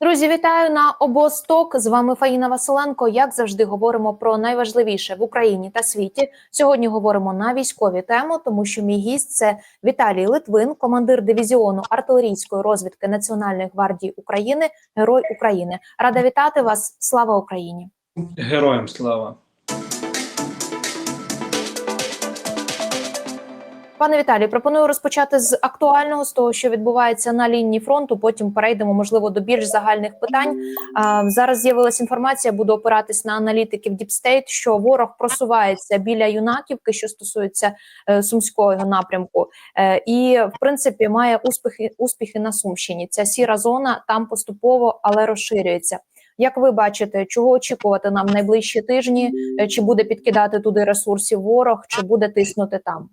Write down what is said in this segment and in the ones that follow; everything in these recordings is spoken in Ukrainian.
Друзі, вітаю на обосток. З вами Фаїна Василенко. Як завжди, говоримо про найважливіше в Україні та світі. Сьогодні говоримо на військові теми, тому що мій гість це Віталій Литвин, командир дивізіону артилерійської розвідки Національної гвардії України, Герой України. Рада вітати вас. Слава Україні! Героям слава. Пане Віталію, пропоную розпочати з актуального з того, що відбувається на лінії фронту. Потім перейдемо, можливо, до більш загальних питань. Зараз з'явилася інформація, буду опиратись на аналітиків State, що ворог просувається біля юнаківки, що стосується е, сумського напрямку, е, і в принципі має успіхи успіхи на Сумщині. Ця сіра зона там поступово, але розширюється. Як ви бачите, чого очікувати нам найближчі тижні? Е, Чи буде підкидати туди ресурсів ворог, чи буде тиснути там?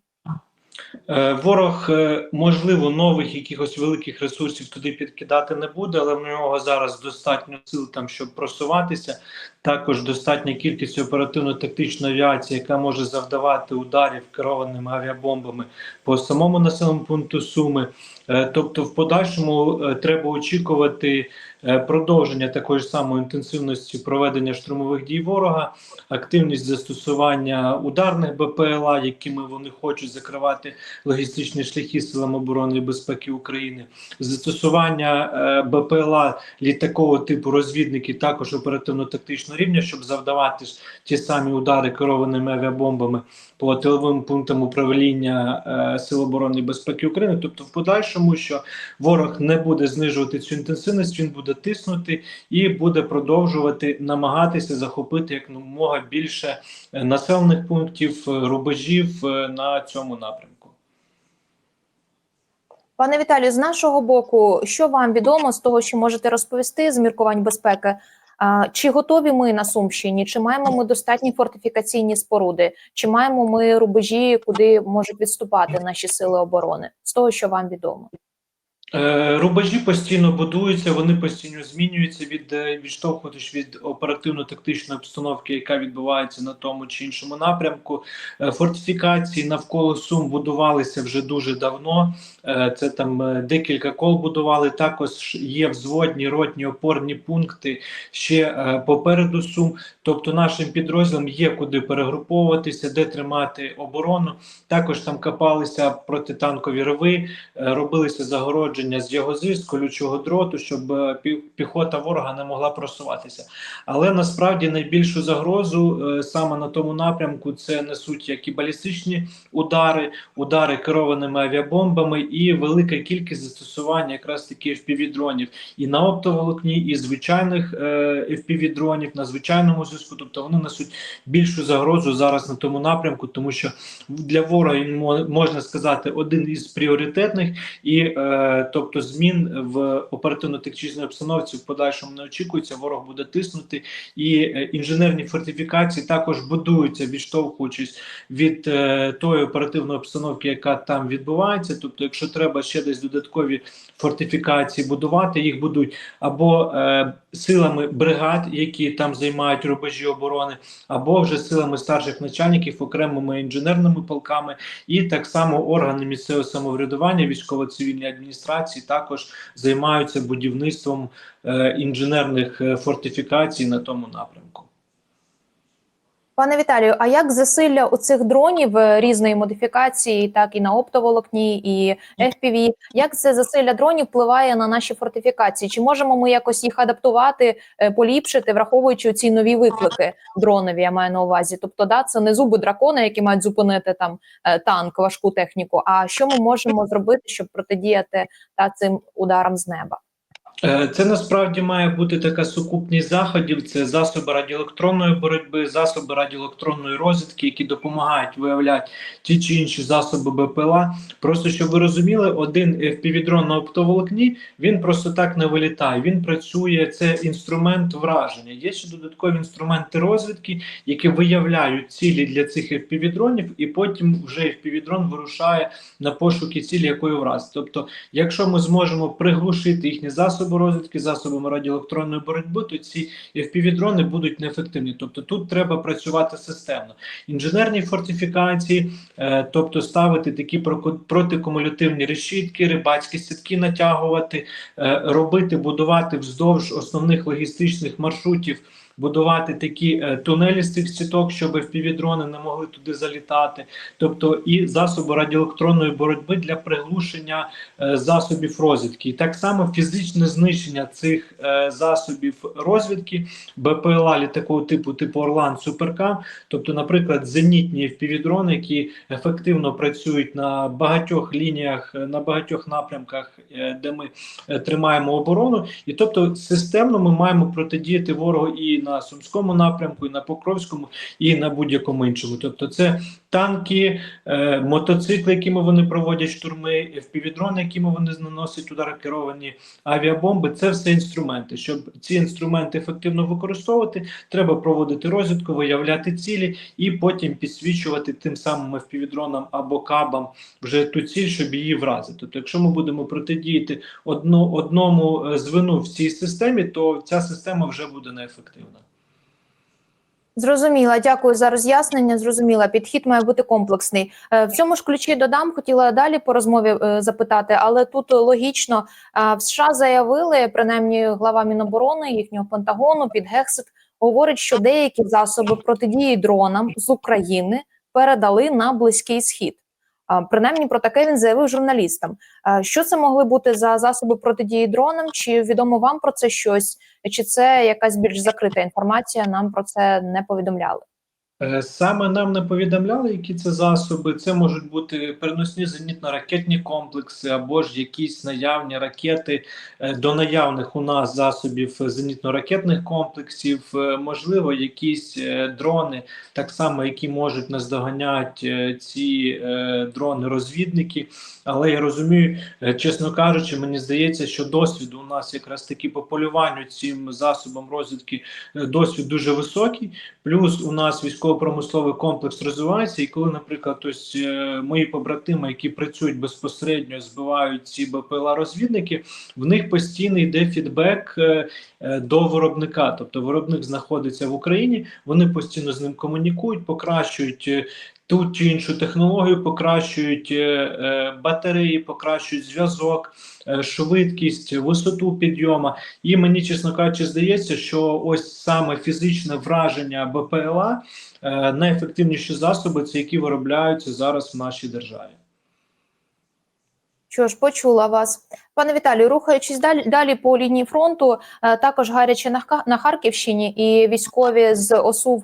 Е, Ворог, е, можливо, нових якихось великих ресурсів туди підкидати не буде, але в нього зараз достатньо сил там, щоб просуватися. Також достатня кількість оперативно-тактичної авіації, яка може завдавати ударів керованими авіабомбами по самому населеному пункту Суми. Е, Тобто, в подальшому треба очікувати продовження такої ж самої інтенсивності проведення штурмових дій ворога, активність застосування ударних БПЛА, якими вони хочуть закривати логістичні шляхи силам оборони і безпеки України, застосування е, БПЛА літакового типу розвідники також оперативно-тактичного рівня, щоб завдавати ті самі удари керованими авіабомбами по тиловим пунктам управління е, Сил оборони і безпеки України. Тобто, в подальшому, що ворог не буде знижувати цю інтенсивність, він буде тиснути і буде продовжувати намагатися захопити якомога більше е, населених пунктів, е, рубежів е, на цьому напрямку. Пане Віталію, з нашого боку, що вам відомо з того, що можете розповісти з міркувань безпеки? Чи готові ми на Сумщині? Чи маємо ми достатні фортифікаційні споруди? Чи маємо ми рубежі, куди можуть відступати наші сили оборони? З того, що вам відомо? Е, Рубежі постійно будуються, вони постійно змінюються від е, відштовхуватись від оперативно-тактичної обстановки, яка відбувається на тому чи іншому напрямку. Е, Фортифікації навколо Сум будувалися вже дуже давно. Е, Це там е, декілька кол будували. Також є взводні ротні опорні пункти ще е, попереду Сум. Тобто нашим підрозділам є куди перегруповуватися, де тримати оборону. Також там копалися протитанкові рови, е, робилися загородження з ягози, з колючого дроту, щоб піхота ворога не могла просуватися. Але насправді найбільшу загрозу саме на тому напрямку це несуть як і балістичні удари, удари керованими авіабомбами і велика кількість застосування якраз таки FPV-дронів і на оптоволокні, і звичайних е, FPV-дронів на звичайному зв'язку. Тобто вони несуть більшу загрозу зараз на тому напрямку, тому що для ворога можна сказати один із пріоритетних, і е, тобто змін в оперативно-тактичній обстановці в подальшому не очікується. Ворог буде тиснути, і е, інженерні фортифікації також будуються, відштовхуючись від тої оперативної обстановки, яка там відбувається. Тобто, якщо треба ще десь додаткові фортифікації будувати, їх будуть або е, силами бригад, які там займають рубежі оборони, або вже силами старших начальників, окремими інженерними полками, і так само органи місцевого самоврядування, військово-цивільні адміністрації також займаються будівництвом е, інженерних е, фортифікацій на тому напрямку. Пане Віталію, а як засилля оцих дронів е, різної модифікації, так і на оптоволокні, і FPV, як це засилля дронів впливає на наші фортифікації? Чи можемо ми якось їх адаптувати, е, поліпшити, враховуючи ці нові виклики дронові? Я маю на увазі. Тобто, да, це не зуби дракона, які мають зупинити там е, танк, важку техніку. А що ми можемо зробити, щоб протидіяти та цим ударам з неба? Е, Це насправді має бути така сукупність заходів. Це засоби радіоелектронної боротьби, засоби радіоелектронної розвідки, які допомагають виявляти ті чи інші засоби БПЛА. Просто щоб ви розуміли, один FPV-дрон на оптоволокні він просто так не вилітає. Він працює, це інструмент враження. Є ще додаткові інструменти розвідки, які виявляють цілі для цих FPV-дронів, і потім вже FPV-дрон вирушає на пошуки цілі, якої вразити. Тобто, якщо ми зможемо приглушити їхні засоби засоби розвідки, засобами радіоелектронної боротьби, то ці FPV-дрони будуть неефективні. Тобто тут треба працювати системно. Інженерні фортифікації, е, тобто ставити такі протикумулятивні решітки, рибацькі сітки натягувати, е, робити, будувати вздовж основних логістичних маршрутів. Будувати такі е, тунелі з цих сіток, щоб FPV-дрони не могли туди залітати, тобто і засоби радіоелектронної боротьби для приглушення е, засобів розвідки. І так само фізичне знищення цих е, засобів розвідки. БПЛА літакового типу, типу Орлан Суперкам, тобто, наприклад, зенітні FPV-дрони, які ефективно працюють на багатьох лініях, на багатьох напрямках, де ми тримаємо оборону, і тобто системно ми маємо протидіяти ворогу і на Сумському напрямку, і на Покровському, і на будь-якому іншому. Тобто, це танки, е, мотоцикли, якими вони проводять штурми, FPV-дрони, якими вони наносять удари керовані авіабомби. Це все інструменти. Щоб ці інструменти ефективно використовувати, треба проводити розвідку, виявляти цілі і потім підсвічувати тим самим FPV-дронам або кабам вже ту ціль, щоб її вразити. Тобто, якщо ми будемо протидіяти одно, одному е, звену в цій системі, то ця система вже буде неефективна. Зрозуміла, дякую за роз'яснення. Зрозуміла, підхід має бути комплексний. Е, В цьому ж ключі додам, хотіла далі по розмові е, запитати, але тут логічно е, в США заявили, принаймні глава Міноборони їхнього Пентагону під Гексит говорить, що деякі засоби протидії дронам з України передали на близький схід. Принаймні про таке він заявив журналістам. Що це могли бути за засоби протидії дронам? Чи відомо вам про це щось? Чи це якась більш закрита інформація? Нам про це не повідомляли. Е, Саме нам не повідомляли, які це засоби. Це можуть бути переносні зенітно-ракетні комплекси або ж якісь наявні ракети е, до наявних у нас засобів зенітно-ракетних комплексів, е, можливо, якісь дрони, так само, які можуть наздоганяти ці дрони-розвідники. Але я розумію, чесно кажучи, мені здається, що досвід у нас якраз таки по полюванню цим засобам розвідки досвід дуже високий. Плюс у нас військово-промисловий комплекс розвивається, і коли, наприклад, ось е, мої побратими, які працюють безпосередньо, збивають ці БПЛА розвідники, в них постійно йде фідбек е, е, до виробника. Тобто виробник знаходиться в Україні, вони постійно з ним комунікують, покращують. Ту чи іншу технологію покращують е, е, батареї, покращують зв'язок, е, швидкість, висоту підйому. І мені, чесно кажучи, здається, що ось саме фізичне враження БПЛА найефективніші засоби, це які виробляються зараз в нашій державі. Що ж, почула вас, пане Віталію. Рухаючись далі далі по лінії фронту, також гаряче на, Ха- Харківщині, і військові з ОСУВ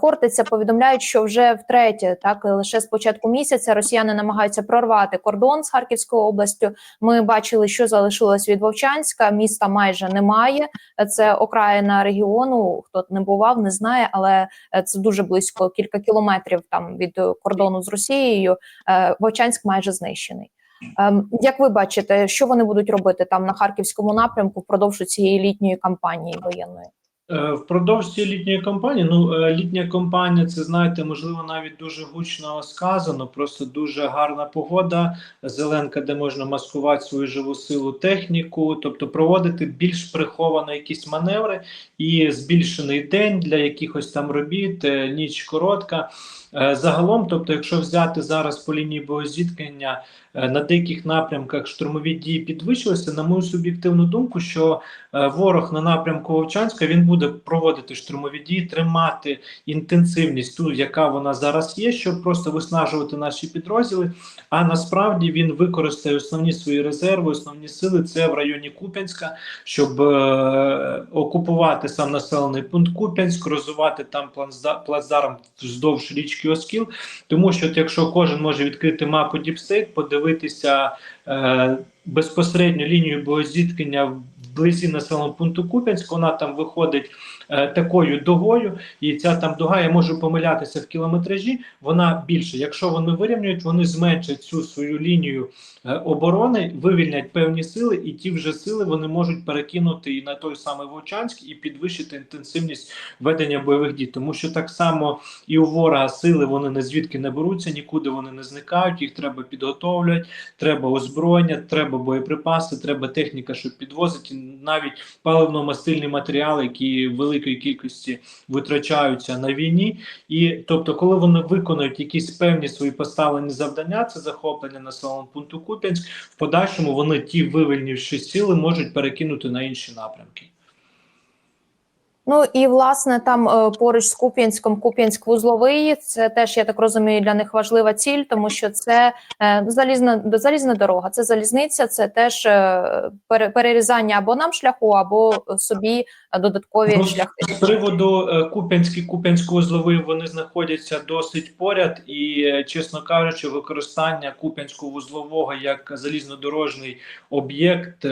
Хортиця повідомляють, що вже втретє, так лише з початку місяця, росіяни намагаються прорвати кордон з Харківською областю. Ми бачили, що залишилось від Вовчанська. Міста майже немає. Це окраїна регіону. Хто не бував, не знає, але е, це дуже близько кілька кілометрів там від е, кордону з Росією. Е, Вовчанськ майже знищений. Ем, Як ви бачите, що вони будуть робити там на харківському напрямку впродовж цієї літньої кампанії воєнної? Е, Впродовж цієї літньої кампанії, ну е, літня кампанія, це знаєте, можливо, навіть дуже гучно сказано. Просто дуже гарна погода, зеленка, де можна маскувати свою живу силу, техніку, тобто проводити більш приховані якісь маневри і збільшений день для якихось там робіт, е, ніч коротка. Е, Загалом, тобто, якщо взяти зараз по лінії боєзіткнення, е, на деяких напрямках штурмові дії підвищилися, на мою суб'єктивну думку, що е, ворог на напрямку Вовчанська він буде проводити штурмові дії, тримати інтенсивність ту, яка вона зараз є, щоб просто виснажувати наші підрозділи. А насправді він використає основні свої резерви, основні сили це в районі Куп'янська, щоб окупувати сам населений пункт Куп'янськ, розвивати там плацда- плацдарм вздовж річки Оскіл. Тому що, якщо кожен може відкрити мапу Діпстейт, подивитися е, безпосередньо лінію боєзіткнення вблизі населеного пункту Куп'янськ, вона там виходить е, такою дугою, і ця там дуга, я можу помилятися в кілометражі, вона більше. Якщо вони вирівнюють, вони зменшать цю свою лінію е, оборони, вивільнять певні сили, і ті вже сили вони можуть перекинути і на той самий Вовчанськ і підвищити інтенсивність ведення бойових дій, тому що так само і у ворога сили вони не звідки не беруться, нікуди вони не зникають. Їх треба підготовлювати, треба озброєння, треба боєприпаси, треба техніка, щоб підвозити навіть паливно-мастильні матеріали, які в великій кількості витрачаються на війні. І тобто, коли вони виконують якісь певні свої поставлені завдання, це захоплення населеного пункту Куп'янськ, в подальшому вони ті вивільнивши сили можуть перекинути на інші напрямки. Ну і власне там е, поруч з Куп'янськом, Куп'янськ-Вузловий, це теж я так розумію для них важлива ціль, тому що це е, залізна залізна дорога, це залізниця, це теж е, перерізання або нам шляху, або собі додаткові Ну, шляхи. З приводу Куп'янський, Куп'янсько-вузловий вони знаходяться досить поряд, і, чесно кажучи, використання Куп'янського вузлового як залізнодорожний об'єкт,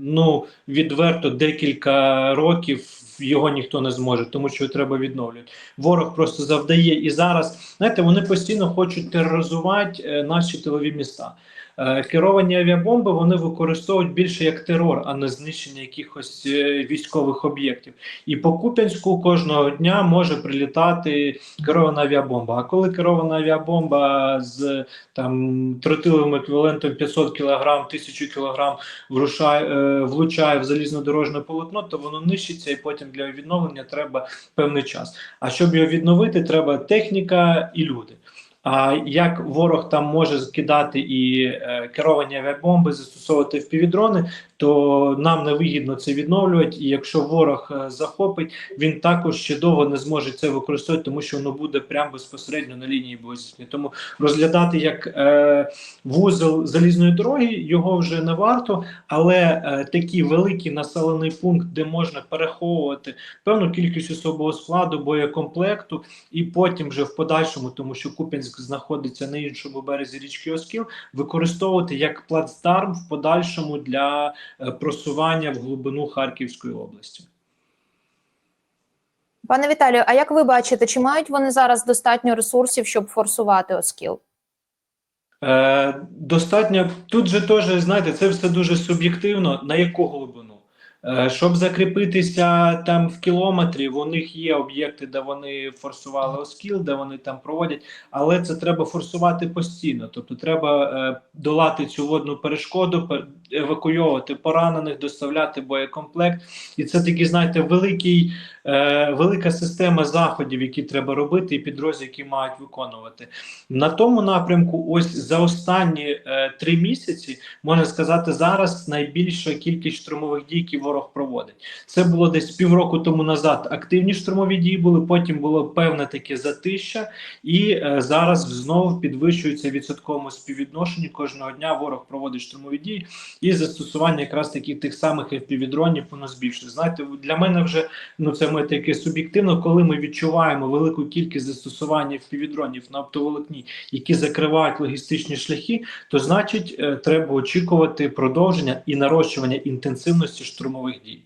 ну відверто декілька років його ніхто не зможе, тому що його треба відновлювати. Ворог просто завдає і зараз. Знаєте, вони постійно хочуть тероризувати е, наші тилові міста. Е, Керовані авіабомби вони використовують більше як терор, а не знищення якихось е, військових об'єктів. І по Куп'янську кожного дня може прилітати керована авіабомба. А коли керована авіабомба з там тротиловим еквівалентом 500 кг, 1000 кг врушає, е, влучає в залізнодорожне полотно, то воно нищиться, і потім для відновлення треба певний час. А щоб його відновити, треба техніка і люди. А як ворог там може скидати і е, керовані авіабомби, застосовувати впівдрони, то нам невигідно це відновлювати. І якщо ворог е, захопить, він також ще довго не зможе це використовувати, тому що воно буде прямо безпосередньо на лінії боєзіткнення. Тому розглядати як е, вузол залізної дороги його вже не варто, але такий великий населений пункт, де можна переховувати певну кількість особового складу, боєкомплекту, і потім вже в подальшому, тому що Куп'янськ знаходиться на іншому березі річки Оскіл, використовувати як плацдарм в подальшому для е, просування в глибину Харківської області. Пане Віталію, а як ви бачите, чи мають вони зараз достатньо ресурсів, щоб форсувати Оскіл? Е, достатньо тут же теж знаєте, це все дуже суб'єктивно. На яку глибину? Е, щоб закріпитися там в кілометрі, у них є об'єкти, де вони форсували оскіл, де вони там проводять, але це треба форсувати постійно. Тобто, треба е, долати цю водну перешкоду, пер- евакуйовувати поранених, доставляти боєкомплект. І це такий, знаєте, великий, е, велика система заходів, які треба робити, і підрозділи, які мають виконувати. На тому напрямку, ось за останні е, три місяці, можна сказати, зараз найбільша кількість штурмових дій, які ворог проводить. Це було десь півроку тому назад. Активні штурмові дії були. Потім було певне таке затища, і е, зараз знову підвищується відсотковому співвідношенні. Кожного дня ворог проводить штурмові дії, і застосування якраз таких тих самих FPV-дронів воно збільшує. Знаєте, для мене вже ну це моє таке суб'єктивно, коли ми відчуваємо велику кількість застосування FPV-дронів на оптоволокні, які закривають логістичні шляхи, то значить е, треба очікувати продовження і нарощування інтенсивності штурмових дій.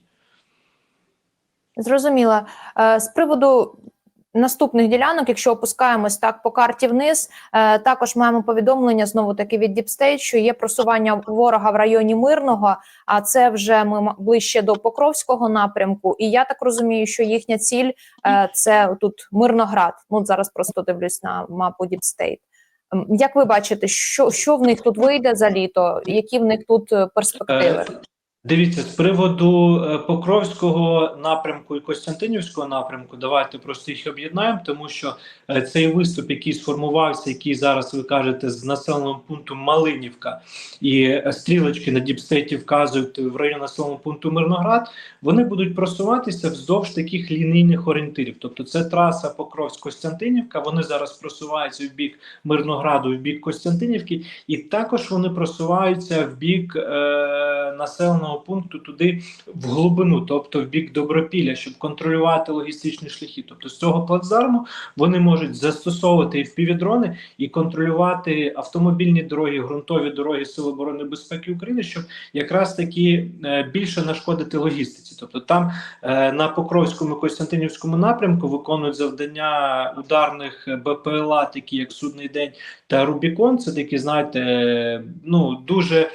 Зрозуміло. Е, З приводу наступних ділянок, якщо опускаємось так по карті вниз, е, також маємо повідомлення знову таки від State, що є просування ворога в районі Мирного, а це вже ми ближче до Покровського напрямку. І я так розумію, що їхня ціль е, це тут Мирноград. Ну зараз просто дивлюсь на мапу State. Як ви бачите, що, що в них тут вийде за літо? Які в них тут е, перспективи? Дивіться, з приводу е, Покровського напрямку і Костянтинівського напрямку, давайте просто їх об'єднаємо, тому що е, цей виступ, який сформувався, який зараз ви кажете, з населеного пункту Малинівка, і е, стрілочки на діпстейті вказують в район населеного пункту Мирноград, вони будуть просуватися вздовж таких лінійних орієнтирів. Тобто це траса Покровськ-Костянтинівка, вони зараз просуваються в бік Мирнограду, в бік Костянтинівки, і також вони просуваються в бік е, населеного населеного пункту туди в глибину, тобто в бік добропілля, щоб контролювати логістичні шляхи. Тобто з цього плацдарму вони можуть застосовувати і і контролювати автомобільні дороги, ґрунтові дороги Сил оборони безпеки України, щоб якраз таки е, більше нашкодити логістиці. Тобто там е, на Покровському Костянтинівському напрямку виконують завдання ударних БПЛА, такі як Судний день та Рубікон. Це такі, знаєте, е, ну дуже е,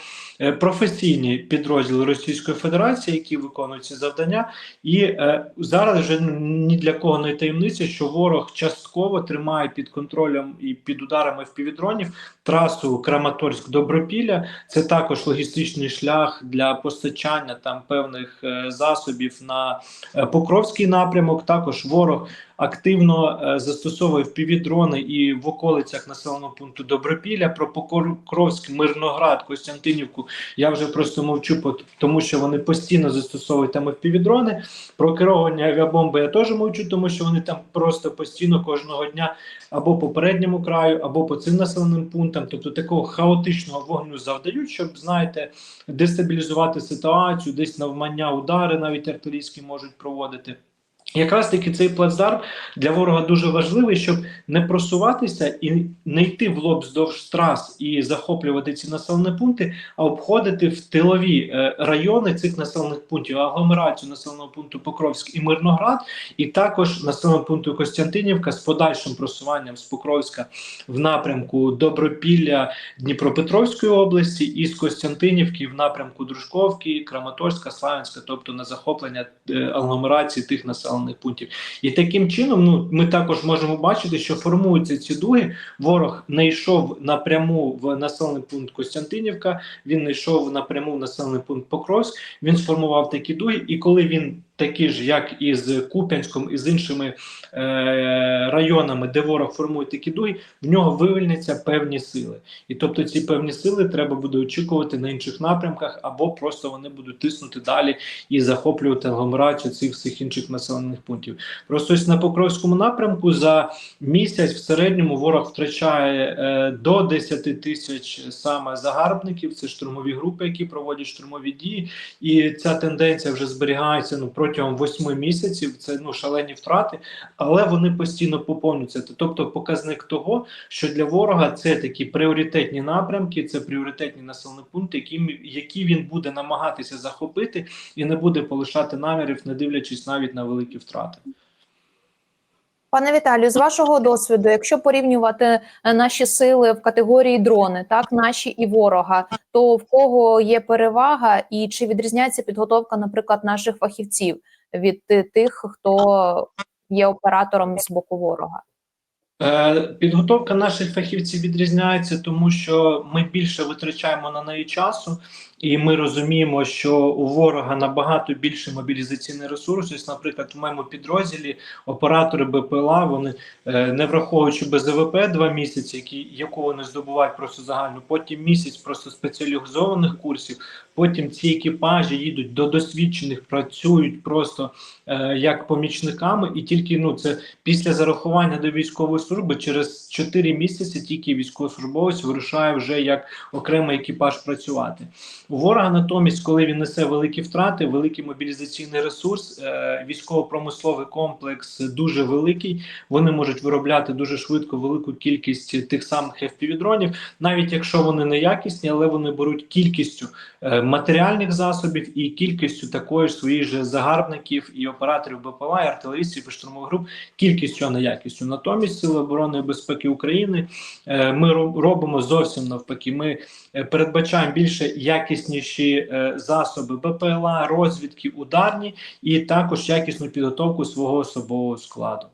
професійні підрозділи Російської Федерації, які виконують ці завдання. І е, зараз вже ні для кого не таємниця, що ворог частково тримає під контролем і під ударами впівдронів трасу Краматорськ-Добропілля. Це також логістичний шлях для постачання там певних е, засобів на е, Покровський напрямок. Також ворог активно е, застосовує впівдрони і в околицях населеного пункту Добропілля. Про Покровськ, Мирноград, Костянтинівку я вже просто мовчу, тому що вони постійно застосовують там впівдрони. Про керовані авіабомби я теж мовчу, тому що вони там просто постійно кожного дня або по передньому краю, або по цим населеним пунктам. Тобто такого хаотичного вогню завдають, щоб знаєте, дестабілізувати ситуацію, десь навмання удари навіть артилерійські можуть проводити. Якраз таки цей плацдарм для ворога дуже важливий, щоб не просуватися і не йти в лоб вздовж трас і захоплювати ці населені пункти, а обходити в тилові е, райони цих населених пунктів, агломерацію населеного пункту Покровськ і Мирноград, і також населеного пункту Костянтинівка з подальшим просуванням з Покровська в напрямку Добропілля Дніпропетровської області і з Костянтинівки в напрямку Дружковки, Краматорська, Славянська, тобто на захоплення е, агломерації тих населених пунктів. І таким чином, ну ми також можемо бачити, що формуються ці дуги. Ворог не йшов напряму в населений пункт Костянтинівка, він не йшов напряму в населений пункт Покровськ. Він сформував такі дуги, і коли він такі ж, як і з Куп'янськом і з іншими е, районами, де ворог формує такі дуги, в нього вивільняться певні сили. І тобто ці певні сили треба буде очікувати на інших напрямках, або просто вони будуть тиснути далі і захоплювати агломерацію цих всіх інших населених пунктів. Просто ось на Покровському напрямку за місяць в середньому ворог втрачає е, до 10 тисяч саме загарбників. Це штурмові групи, які проводять штурмові дії, і ця тенденція вже зберігається ну 8 місяців. Це ну шалені втрати, але вони постійно поповнюються. Тобто, показник того, що для ворога це такі пріоритетні напрямки, це пріоритетні населені пункти, які, які він буде намагатися захопити і не буде полишати намірів, не дивлячись навіть на великі втрати. Пане Віталію, з вашого досвіду, якщо порівнювати е, наші сили в категорії дрони, так наші і ворога, то в кого є перевага, і чи відрізняється підготовка, наприклад, наших фахівців від е, тих, хто є оператором з боку ворога? Е, Підготовка наших фахівців відрізняється, тому що ми більше витрачаємо на неї часу, і ми розуміємо, що у ворога набагато більший мобілізаційний ресурс. Наприклад, в моєму підрозділі оператори БПЛА, вони е, не враховуючи БЗВП два місяці, які яку вони здобувають просто загальну, потім місяць просто спеціалізованих курсів. Потім ці екіпажі їдуть до досвідчених, працюють просто е, як помічниками, і тільки ну це після зарахування до військової служби через 4 місяці тільки військовослужбовець вирушає вже як окремий екіпаж працювати. Ворога натомість, коли він несе великі втрати, великий мобілізаційний ресурс, е, військово-промисловий комплекс дуже великий. Вони можуть виробляти дуже швидко велику кількість тих самих FPV-дронів, навіть якщо вони не якісні, але вони беруть кількістю е, матеріальних засобів і кількістю такої ж своїх же загарбників і операторів БПЛА, і артилерістів і штурмових груп, кількістю, а не якістю. Натомість Сили оборони і безпеки України е, ми робимо зовсім навпаки. Ми передбачаємо більше якісніші е, засоби БПЛА, розвідки, ударні, і також якісну підготовку свого особового складу.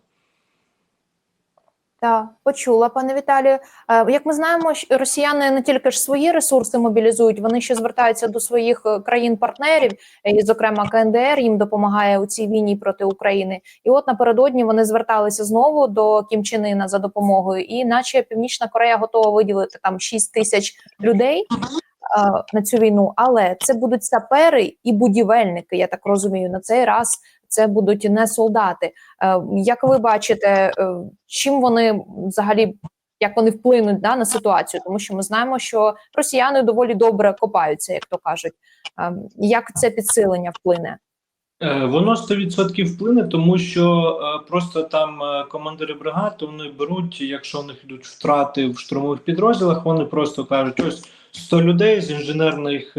Так, почула, пане Віталію. Е, Як ми знаємо, росіяни не тільки ж свої ресурси мобілізують, вони ще звертаються до своїх е, країн-партнерів, і, зокрема, КНДР їм допомагає у цій війні проти України. І от напередодні вони зверталися знову до Кім Чен Ына за допомогою, і наче Північна Корея готова виділити там 6 тисяч людей. На цю війну, але це будуть сапери і будівельники. Я так розумію, на цей раз це будуть не солдати. Е, Як ви бачите, е, чим вони взагалі, як вони вплинуть да, на ситуацію, тому що ми знаємо, що росіяни доволі добре копаються, як то кажуть. Ем, Як це підсилення вплине? Е, Воно 100% вплине, тому що е, просто там е, командири бригад вони беруть, якщо у них йдуть втрати в штурмових підрозділах, вони просто кажуть: ось 100 людей з інженерних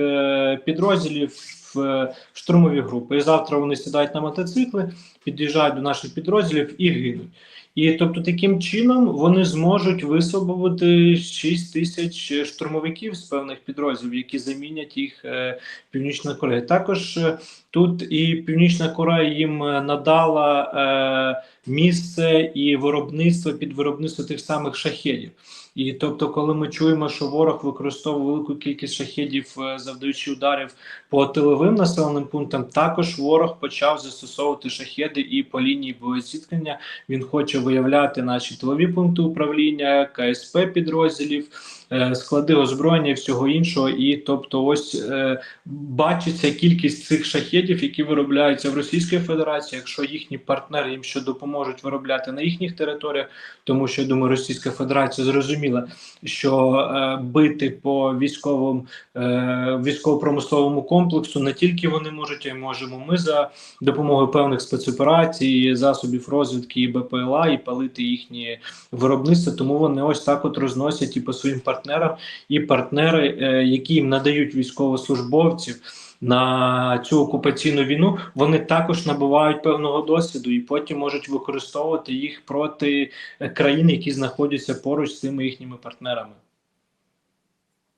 підрозділів в штурмові групи. І завтра вони сідають на мотоцикли, під'їжджають до наших підрозділів і гинуть. І тобто таким чином вони зможуть висвободити 6 тисяч штурмовиків з певних підрозділів, які замінять їх е, Північна Корея. Також е, Тут і Північна Корея їм е, надала місце і виробництво під виробництво тих самих шахедів. І тобто, коли ми чуємо, що ворог використовує велику кількість шахедів, е, завдаючи ударів по тиловим населеним пунктам, також ворог почав застосовувати шахеди і по лінії боєзіткнення. Він хоче виявляти наші тилові пункти управління, КСП підрозділів, е, склади озброєння і всього іншого. І тобто, ось е, бачиться кількість цих шахедів, які виробляються в Російській Федерації. Якщо їхні партнери їм ще допоможуть виробляти на їхніх територіях, тому що я думаю, Російська Федерація зрозуміла, що е, бити по військовому е, військово-промисловому комплексу не тільки вони можуть, а й можемо ми за допомогою певних спецоперацій, засобів розвідки і БПЛА, і палити їхні виробництва. Тому вони ось так от розносять і по своїм партнерам, і партнери, е, які їм надають військовослужбовців. На цю окупаційну війну вони також набувають певного досвіду і потім можуть використовувати їх проти е, країн, які знаходяться поруч з цими їхніми партнерами.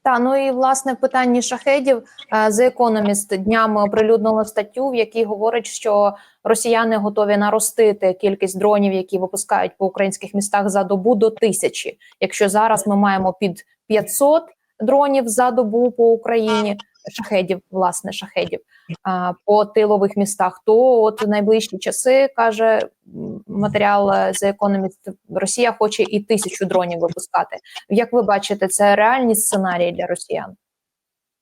Та ну і власне в питанні шахедів е, The Economist днями оприлюднило статтю, в якій говорить, що росіяни готові наростити кількість дронів, які випускають по українських містах за добу до тисячі. Якщо зараз ми маємо під 500 дронів за добу по Україні, шахедів, власне, шахедів по тилових містах, то от найближчі часи каже матеріал е, The Economist, Росія хоче і тисячу дронів випускати. Як ви бачите, це реальні сценарії для росіян?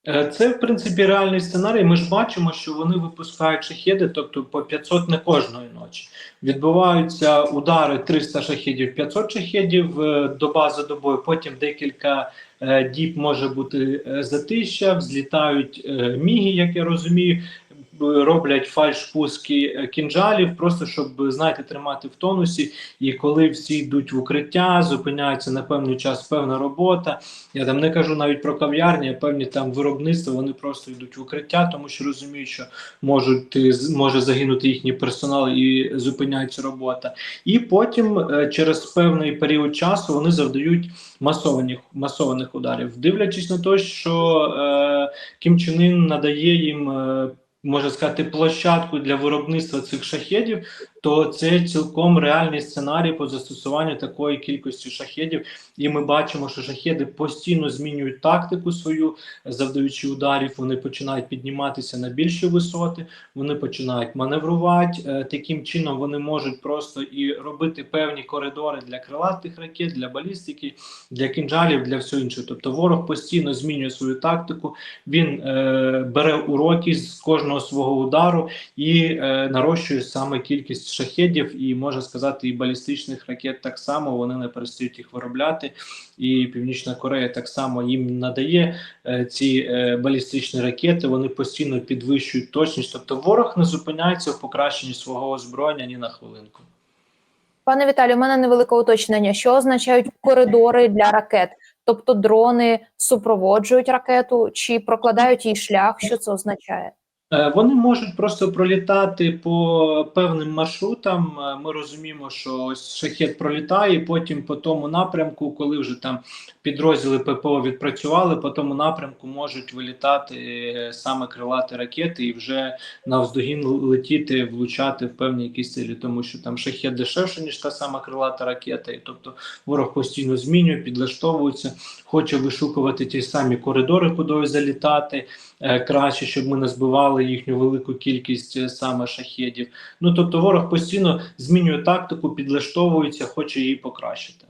Е, Це в принципі реальний сценарій. Ми ж бачимо, що вони випускають шахеди, тобто по 500 не кожної ночі. Відбуваються удари 300 шахедів, 500 шахедів е, доба за добою. Потім декілька е, діб може бути е, затища, взлітають е, міги, як я розумію. Роблять фальш-пуски е, кінжалів, просто щоб знаєте, тримати в тонусі. І коли всі йдуть в укриття, зупиняється на певний час певна робота. Я там не кажу навіть про кав'ярні, а певні там виробництва. Вони просто йдуть в укриття, тому що розуміють, що можуть е, може загинути їхній персонал і зупиняється робота. І потім е, через певний період часу вони завдають масованих масованих ударів, дивлячись на те, що е, Кім Чен Ін надає їм. Е, Можна сказати, площадку для виробництва цих шахедів, то це цілком реальний сценарій по застосуванню такої кількості шахедів. І ми бачимо, що шахеди постійно змінюють тактику свою, завдаючи ударів. Вони починають підніматися на більші висоти, вони починають маневрувати. Е, Таким чином вони можуть просто і робити певні коридори для крилатих ракет, для балістики, для кінжалів, для всього іншого. Тобто ворог постійно змінює свою тактику. Він е, бере уроки з кожного свого удару і е, нарощує саме кількість шахедів, і можна сказати, і балістичних ракет так само вони не перестають їх виробляти. І Північна Корея так само їм надає е, ці е, балістичні ракети. Вони постійно підвищують точність. Тобто ворог не зупиняється в покращенні свого озброєння ні на хвилинку. Пане Віталію, у мене невелике уточнення. Що означають коридори для ракет? Тобто дрони супроводжують ракету чи прокладають їй шлях? Що це означає? Е, Вони можуть просто пролітати по певним маршрутам. Е, Ми розуміємо, що ось шахет пролітає, і потім по тому напрямку, коли вже там підрозділи ППО відпрацювали, по тому напрямку можуть вилітати е, саме крилаті ракети і вже навздогін летіти, влучати в певні якісь цілі, тому що там шахет дешевше, ніж та сама крилата ракета. І тобто ворог постійно змінює, підлаштовується, хоче вишукувати ті самі коридори, куди залітати краще, щоб ми не збивали їхню велику кількість е, саме шахедів. Ну тобто, ворог постійно змінює тактику, підлаштовується, хоче її покращити.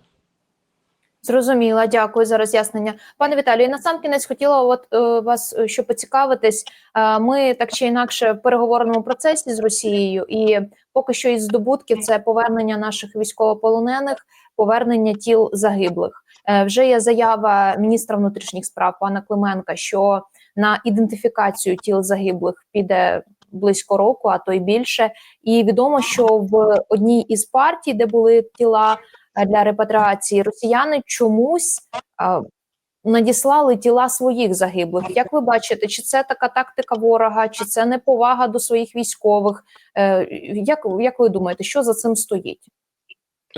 Зрозуміла, дякую за роз'яснення. Пане Віталію, на сам кінець хотіла от е, вас е, що поцікавитись. Е, ми так чи інакше в переговорному процесі з Росією, і поки що із здобутків це повернення наших військовополонених, повернення тіл загиблих. Е, Вже є заява міністра внутрішніх справ пана Клименка, що на ідентифікацію тіл загиблих піде близько року, а то й більше. І відомо, що в одній із партій, де були тіла для репатріації, росіяни чомусь надіслали тіла своїх загиблих. Як ви бачите, чи це така тактика ворога, чи це неповага до своїх військових? Е, Як, як ви думаєте, що за цим стоїть?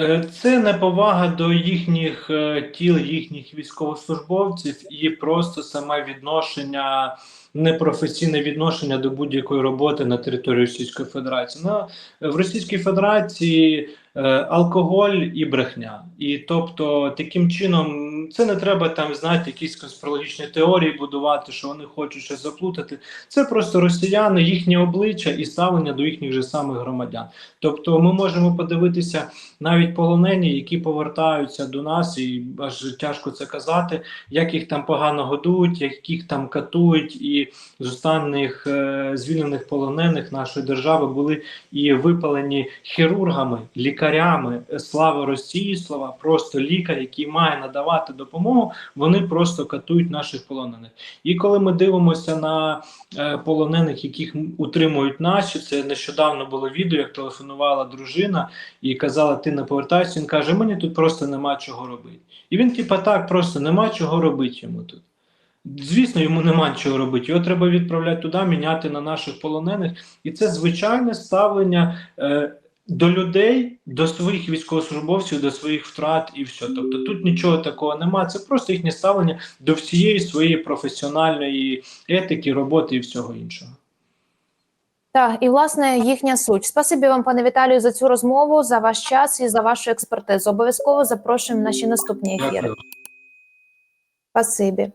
Е, Це неповага до їхніх е, тіл, їхніх військовослужбовців і просто саме відношення, непрофесійне відношення до будь-якої роботи на території Російської Федерації. На, в Російській Федерації алкоголь і брехня. І тобто, таким чином, це не треба там знаєте, якісь конспірологічні теорії будувати, що вони хочуть щось заплутати. Це просто росіяни, їхнє обличчя і ставлення до їхніх же самих громадян. Тобто, ми можемо подивитися навіть полонені, які повертаються до нас, і аж тяжко це казати, як їх там погано годують, як їх там катують, і з останніх е, звільнених полонених нашої держави були і випалені хірургами, лікарями. Е, Слава Росії, слова, просто лікар, який має надавати допомогу, вони просто катують наших полонених. І коли ми дивимося на е, полонених, яких утримують наші, це нещодавно було відео, як телефонувала дружина і казала, ти не повертайся. Він каже, мені тут просто нема чого робити. І він, типа, так, просто нема чого робити йому тут. Звісно, йому нема чого робити. Його треба відправляти туди, міняти на наших полонених. І це звичайне ставлення е, до людей, до своїх військовослужбовців, до своїх втрат і все. Тобто тут нічого такого нема. Це просто їхнє ставлення до всієї своєї професіональної етики, роботи і всього іншого. Так, і власне їхня суть. Спасибі вам, пане Віталію, за цю розмову, за ваш час і за вашу експертизу. Обов'язково запрошуємо на наші наступні ефіри. Дякую. Спасибі.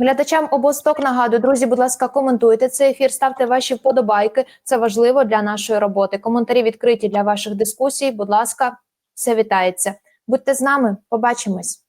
Глядачам обосток нагадую, друзі, будь ласка, коментуйте цей ефір, ставте ваші вподобайки. Це важливо для нашої роботи. Коментарі відкриті для ваших дискусій. Будь ласка, все вітається. Будьте з нами, побачимось.